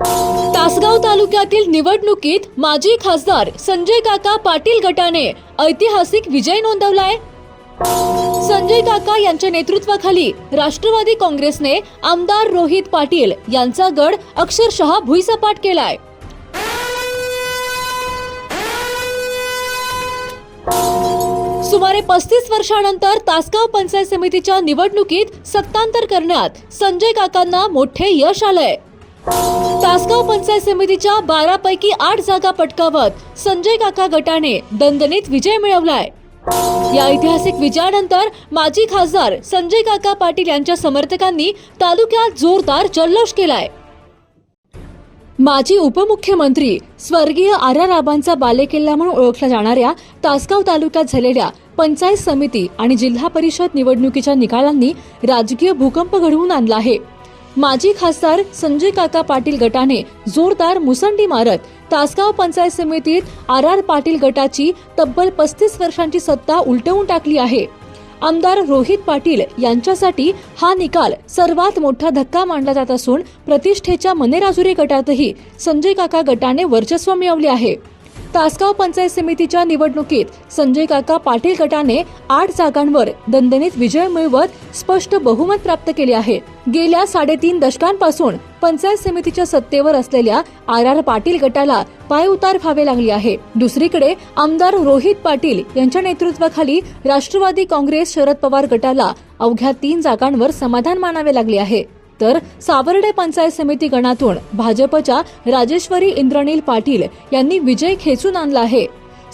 तासगाव तालुक्यातील निवडणुकीत माजी खासदार संजय काका पाटील गटाने ऐतिहासिक विजय नोंदवलाय. संजय काका यांच्या नेतृत्वाखाली राष्ट्रवादी काँग्रेसने आमदार रोहित पाटील यांचा गड अक्षरशः भुईसपाट केलाय. सुमारे पस्तीस वर्षानंतर तासगाव पंचायत समितीच्या निवडणुकीत सत्तांतर करण्यात संजय काकांना मोठे यश आलंय. तासगाव पंचायत समितीच्या बारा पैकी आठ जागा पटकावत संजय काका गटाने दणदणीत विजय मिळवलाय. या ऐतिहासिक विजयानंतर माजी खासदार संजय काका पाटील यांच्या समर्थकांनी तालुक्यात जोरदार जल्लोष केलाय. माजी उपमुख्यमंत्री स्वर्गीय आर आर आबांचा बालेकिल्ला म्हणून ओळखल्या जाणाऱ्या तासगाव तालुक्यात झालेल्या पंचायत समिती आणि जिल्हा परिषद निवडणुकीच्या निकालांनी राजकीय भूकंप घडवून आणला आहे. माजी खासदार संजय काका पाटील गटाने जोरदार मुसंडी मारत तासगाव पंचायत समितीत आर आर पाटील गटाची तब्बल पस्तीस वर्षांची सत्ता उलटवून टाकली आहे. आमदार रोहित पाटील यांच्यासाठी हा निकाल सर्वात मोठा धक्का मानला जात असून प्रतिष्ठेच्या मनेराजुरी गटातही संजय काका गटाने वर्चस्व मिळवले आहे. तासगाव पंचायत समितीच्या निवडणुकीत संजय काका पाटील गटाने आठ जागांवर दणदणीत विजय मिळवत स्पष्ट बहुमत प्राप्त केले आहे. गेल्या साडेतीन दशकांपासून पंचायत समितीच्या सत्तेवर असलेल्या आर आर पाटील गटाला पायउतार व्हावे लागले आहे. दुसरीकडे आमदार रोहित पाटील यांच्या नेतृत्वाखाली राष्ट्रवादी काँग्रेस शरद पवार गटाला अवघ्या तीन जागांवर समाधान मानावे लागले आहे. तर सावर्डे पंचायत समिती गणातून भाजपच्या राजेश्वरी इंद्रनील पाटील यांनी विजय खेचून आणला आहे.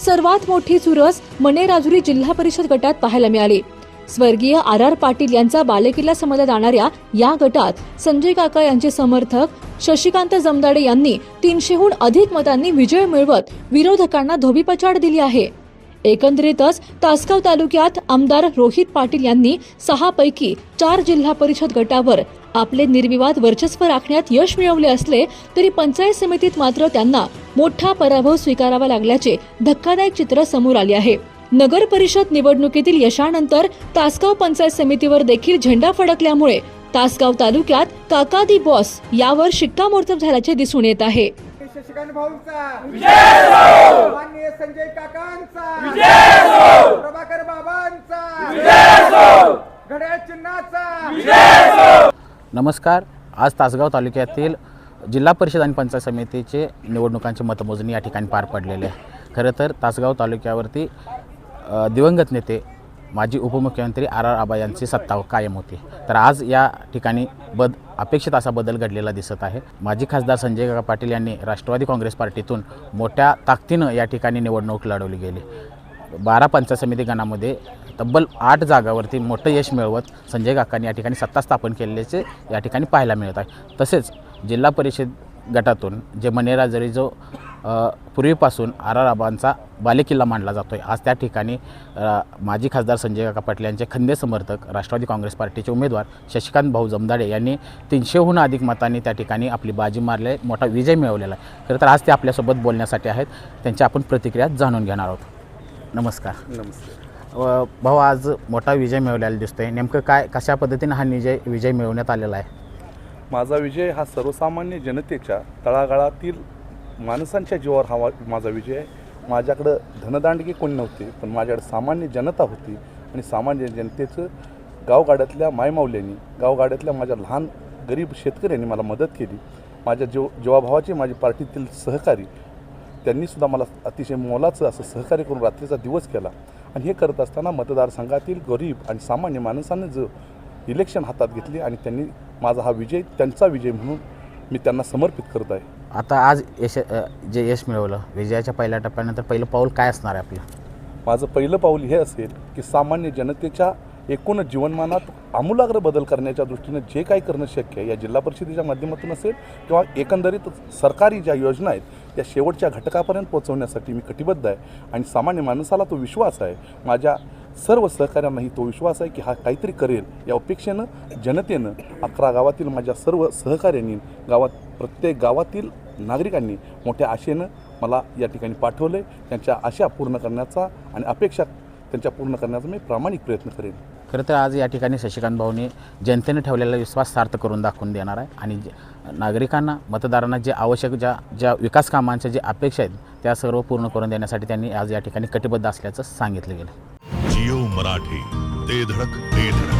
सर्वात मोठी चुरस मनेराजुरी जिल्हा परिषद गटात पाहायला मिळाली. स्वर्गीय आर आर पाटील यांचा बालेकिल्ला समजा जाणाऱ्या या गटात संजय काका यांचे समर्थक शशिकांत जमदाडे यांनी तीनशेहून अधिक मतांनी विजय मिळवत विरोधकांना धोबीपछाड दिली आहे. एकंदरीतच तासगाव तालुक्यात आमदार रोहित पाटील यांनी सहा पैकी चार जिल्हा परिषद गटावर आपले निर्विवाद वर्चस्व राखण्यात यश मिळवले असले तरी पंचायत समितीत मात्र त्यांना मोठा पराभव स्वीकारावा लागल्याचे धक्कादायक चित्र समोर आले आहे. नगर परिषद निवडणुकीतील यशानंतर तासगाव पंचायत समितीवर देखील झेंडा फडकल्यामुळे तासगाव तालुक्यात काका दी बॉस यावर शिक्कामोर्तब झाल्याचे दिसून येत आहे. शशिकांत भाऊंचा. माननीय संजय काकांचा. प्रभाकर बाबांचा. घड्याळ चिन्हाचा. नमस्कार. आज तासगाव तालुक्यातील जिल्हा परिषद आणि पंचायत समितीचे निवडणुकांची मतमोजणी या ठिकाणी पार पडलेली आहे. खरं तर तासगाव तालुक्यावरती दिवंगत नेते माजी उपमुख्यमंत्री आर आर आबा यांची सत्ता कायम होती. तर आज या ठिकाणी बद अपेक्षित असा बदल घडलेला दिसत आहे. माजी खासदार संजय काका पाटील यांनी राष्ट्रवादी काँग्रेस पार्टीतून मोठ्या ताकदीनं या ठिकाणी निवडणूक लढवली गेली. बारा पंचायत समिती गणामध्ये तब्बल आठ जागावरती मोठं यश मिळवत संजय काकांनी या ठिकाणी सत्ता स्थापन केल्याचे या ठिकाणी पाहायला मिळत आहे. तसेच जिल्हा परिषद गटातून जे मनेरा जरी जो पूर्वीपासून आर आर आबांचा बालेकिल्ला मानला जातो आहे आज त्या ठिकाणी माजी खासदार संजय काका पाटील यांचे खंदे समर्थक राष्ट्रवादी काँग्रेस पार्टीचे उमेदवार शशिकांत भाऊ जमदाडे यांनी तीनशेहून अधिक मतांनी त्या ठिकाणी आपली बाजी मारले मोठा विजय मिळवलेला आहे. खरं तर आज ते आपल्यासोबत बोलण्यासाठी आहेत. त्यांच्या आपण प्रतिक्रिया जाणून घेणार आहोत. नमस्कार. नमस्कार. भाऊ आज मोठा विजय मिळवलेला दिसतोय. नेमकं काय कशा पद्धतीनं हा विजय विजय मिळवण्यात आलेला आहे? माझा विजय हा सर्वसामान्य जनतेच्या तळागाळातील माणसांच्या जीवावर हा माझा विजय आहे. माझ्याकडं धनदांडगी कोणी नव्हते पण माझ्याकडं सामान्य जनता होती आणि सामान्य जनतेचं गावगाड्यातल्या मायमावल्यांनी गावगाड्यातल्या माझ्या लहान गरीब शेतकऱ्यांनी मला मदत केली. माझ्या जीव जीवाभावाचे माझे पार्टीतील सहकारी त्यांनीसुद्धा मला अतिशय मोलाचं असं सहकार्य करून रात्रीचा दिवस केला. आणि हे करत असताना मतदारसंघातील गरीब आणि सामान्य माणसांनी जो इलेक्शन हातात घेतली आणि त्यांनी माझा हा विजय त्यांचा विजय म्हणून मी त्यांना समर्पित करत आहे. आता आज यश जे यश मिळवलं विजयाच्या पहिल्या टप्प्यानंतर पहिलं पाऊल काय असणार आहे आपलं? माझं पहिलं पाऊल हे असेल की सामान्य जनतेच्या एकूण जीवनमानात आमूलाग्र बदल करण्याच्या दृष्टीनं जे काही करणं शक्य आहे या जिल्हा परिषदेच्या माध्यमातून असेल किंवा एकंदरीत सरकारी ज्या योजना आहेत त्या शेवटच्या घटकापर्यंत पोहोचवण्यासाठी मी कटिबद्ध आहे आणि सामान्य माणसाला तो विश्वास आहे. माझ्या सर्व सहकाऱ्यांनाही तो विश्वास आहे की हा काहीतरी करेल. या अपेक्षेनं जनतेनं अकरा गावातील माझ्या सर्व सहकाऱ्यांनी गावात प्रत्येक गावातील नागरिकांनी मोठ्या आशेनं मला या ठिकाणी पाठवलं आहे त्यांच्या आशा पूर्ण करण्याचा आणि अपेक्षा त्यांच्या पूर्ण करण्याचा मी प्रामाणिक प्रयत्न करेन. खरं तर आज या ठिकाणी शशिकांत भाऊनी जनतेने ठेवलेला विश्वास सार्थ करून दाखवून देणार आहे. आणि नागरिकांना मतदारांना जे आवश्यक ज्या ज्या विकास कामांच्या जे अपेक्षा आहेत त्या सर्व पूर्ण करून देण्यासाठी त्यांनी आज या ठिकाणी कटिबद्ध असल्याचं सांगितलं गेलं. जिओ मराठी ते धडक ते धडक.